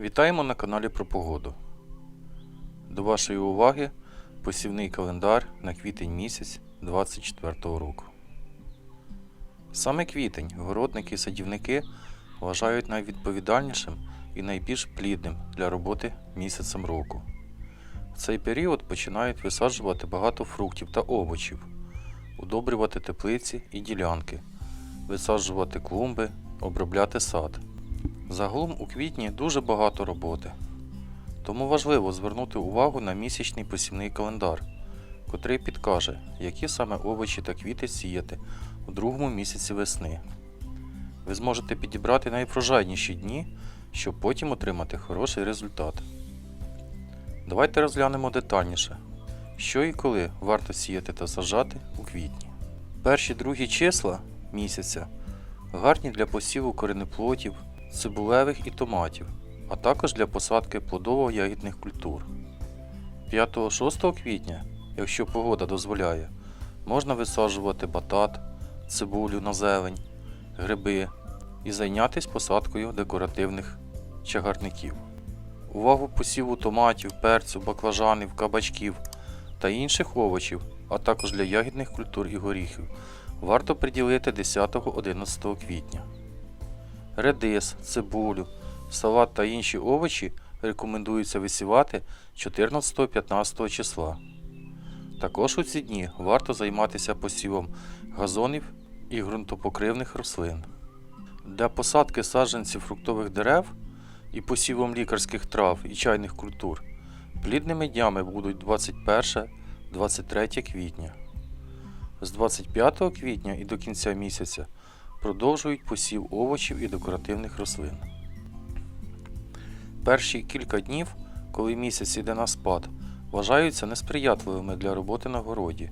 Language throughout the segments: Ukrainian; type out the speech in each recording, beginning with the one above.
Вітаємо на каналі про погоду. До вашої уваги посівний календар на квітень місяць 2024 року. Саме квітень городники і садівники вважають найвідповідальнішим і найбільш плідним для роботи місяцем року. В цей період починають висаджувати багато фруктів та овочів, удобрювати теплиці і ділянки, висаджувати клумби, обробляти сад. Загалом у квітні дуже багато роботи. Тому важливо звернути увагу на місячний посівний календар, котрий підкаже, які саме овочі та квіти сіяти у другому місяці весни. Ви зможете підібрати найврожайніші дні, щоб потім отримати хороший результат. Давайте розглянемо детальніше, що і коли варто сіяти та саджати у квітні. Перші другі числа місяця гарні для посіву коренеплодів, цибулевих і томатів, а також для посадки плодово-ягідних культур. 5-6 квітня, якщо погода дозволяє, можна висаджувати батат, цибулю на зелень, гриби і зайнятися посадкою декоративних чагарників. Увагу посіву томатів, перцю, баклажанів, кабачків та інших овочів, а також для ягідних культур і горіхів, варто приділити 10-11 квітня. Редис, цибулю, салат та інші овочі рекомендується висівати 14-15 числа. Також у ці дні варто займатися посівом газонів і ґрунтопокривних рослин. Для посадки саджанців фруктових дерев і посівом лікарських трав і чайних культур плідними днями будуть 21-23 квітня. З 25 квітня і до кінця місяця продовжують посів овочів і декоративних рослин. Перші кілька днів, коли місяць іде на спад, вважаються несприятливими для роботи на городі.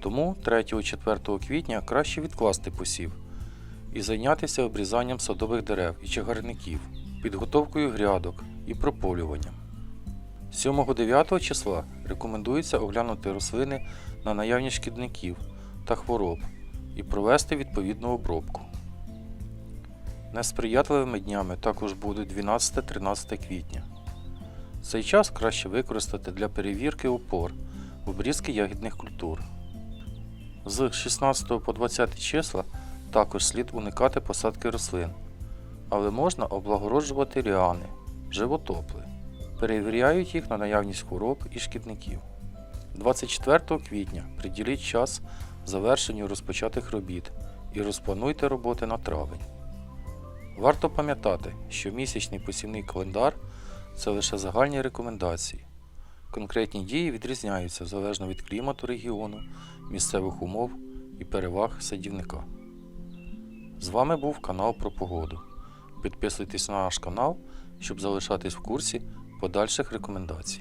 Тому 3-4 квітня краще відкласти посів і зайнятися обрізанням садових дерев і чагарників, підготовкою грядок і прополюванням. 7-9 числа рекомендується оглянути рослини на наявність шкідників та хвороб і провести відповідну обробку. Несприятливими днями також будуть 12-13 квітня. Цей час краще використати для перевірки опор обрізки ягідних культур. З 16 по 20 числа також слід уникати посадки рослин, але можна облагороджувати ріани, животопли. Перевіряють їх на наявність хвороб і шкідників. 24 квітня приділіть час завершенню розпочатих робіт і розплануйте роботи на травень. Варто пам'ятати, що місячний посівний календар це лише загальні рекомендації. Конкретні дії відрізняються залежно від клімату регіону, місцевих умов і переваг садівника. З вами був канал про погоду. Підписуйтесь на наш канал, щоб залишатись в курсі подальших рекомендацій.